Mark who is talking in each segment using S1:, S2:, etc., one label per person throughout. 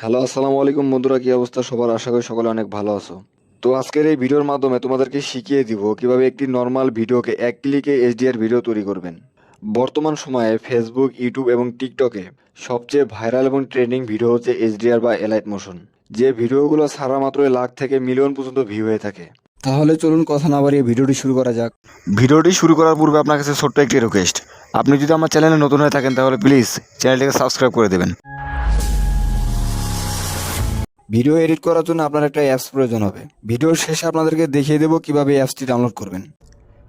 S1: Hello, আসসালামু আলাইকুম বন্ধুরা, কি অবস্থা? সবার আশা করি সকলে অনেক ভালো আছো। তো আজকের এই ভিডিওর মাধ্যমে তোমাদেরকে শিখিয়ে দিব কীভাবে একটি নর্মাল ভিডিওকে এক ক্লিকে এইচডিআর ভিডিও তৈরি করবেন। বর্তমান সময়ে ফেসবুক ইউটিউব এবং টিকটকে সবচেয়ে ভাইরাল এবং ট্রেন্ডিং ভিডিও হচ্ছে এইচডিআর বা এলাইট মোশন যে ভিডিওগুলো সারা মাত্রই লাখ থেকে মিলিয়ন পর্যন্ত ভিউ হয়ে থাকে। তাহলে চলুন কথা না বাড়িয়ে ভিডিওটি শুরু করা যাক। ভিডিওটি শুরু করার পূর্বে আপনার কাছে ছোট্ট একটি রিকোয়েস্ট আপনি যদি আমার চ্যানেলে নতুন হয়ে থাকেন, তাহলে প্লিজ চ্যানেলটিকে সাবস্ক্রাইব করে দেবেন। ভিডিও এডিট করার জন্য আপনার একটা অ্যাপস প্রয়োজন হবে। ভিডিওর শেষে আপনাদেরকে দেখিয়ে দেবো কীভাবে অ্যাপসটি ডাউনলোড করবেন।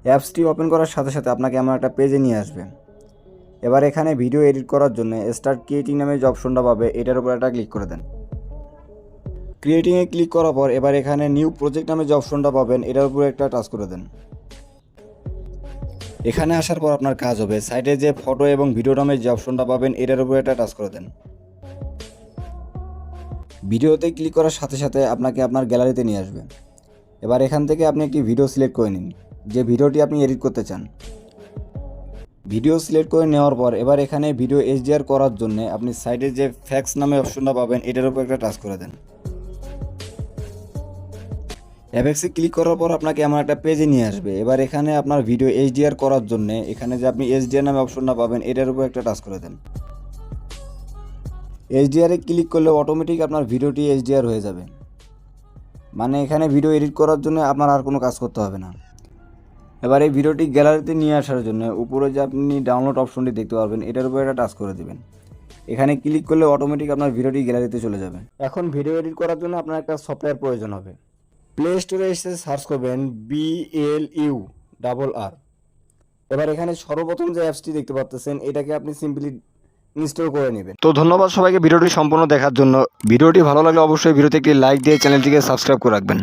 S2: অ্যাপসটি ওপেন করার সাথে সাথে আপনাকে এমন একটা পেজে নিয়ে আসবে। এবার এখানে ভিডিও এডিট করার জন্য স্টার্ট ক্রিয়েটিং নামে যে অপশনটা পাবে, এটার উপর একটা ক্লিক করে দেন। ক্রিয়েটিংয়ে ক্লিক করার পর এবার এখানে নিউ প্রজেক্ট নামে যে অপশনটা পাবেন, এটার উপরে একটা টাচ করে দেন। এখানে আসার পর আপনার কাজ হবে। সাইডে যে ফটো এবং ভিডিও নামে যে অপশনটা পাবেন, এটার উপরে একটা টাচ করে দেন। ভিডিওতে ক্লিক করার সাথে সাথে আপনাকে আপনার গ্যালারিতে নিয়ে আসবে। এবার এখান থেকে আপনি একটি ভিডিও সিলেক্ট করে নিন, যে ভিডিওটি আপনি এডিট করতে চান। ভিডিও সিলেক্ট করে নেওয়ার পর এবার এখানে ভিডিও এইচডিআর করার জন্য আপনি সাইডে যে ফ্যাক্স নামে অপশনটা পাবেন, এটার উপর একটা টাচ করে দেন। অ্যাপেক্সে ক্লিক করার পর আপনাকে এমন একটা পেজে নিয়ে আসবে। এবার এখানে আপনার ভিডিও এইচডিআর করার জন্য এখানে যে আপনি এইচডিআর নামে অপশনটা পাবেন, এটার উপর একটা টাচ করে দেন। এইচডিআরে ক্লিক করলে অটোমেটিক আপনার ভিডিওটি এইচডিআর হয়ে যাবে। মানে এখানে ভিডিও এডিট করার জন্য আপনার আর কোনো কাজ করতে হবে না। এবার এই ভিডিওটি গ্যালারিতে নিয়ে আসার জন্য উপরে যে আপনি ডাউনলোড অপশনটি দেখতে পারবেন, এটার উপর একটা টাচ করে দেবেন। এখানে ক্লিক করলে অটোমেটিক আপনার ভিডিওটি গ্যালারিতে চলে যাবে। এখন ভিডিও এডিট করার জন্য আপনার একটা সফটওয়্যার প্রয়োজন হবে। প্লে স্টোরে এসে সার্চ করবেন B L U double R এবার এখানে সর্বপ্রথম যে অ্যাপসটি দেখতে পাচ্ছেন এটাকে আপনি সিম্পলি ইনস্টল করে নেবেন।
S1: তো ধন্যবাদ সবাইকে ভিডিওটি সম্পূর্ণ দেখার জন্য। ভিডিওটি ভালো লাগলে অবশ্যই ভিডিওতে একটি লাইক দিয়ে চ্যানেলটিকে সাবস্ক্রাইব করে রাখবেন।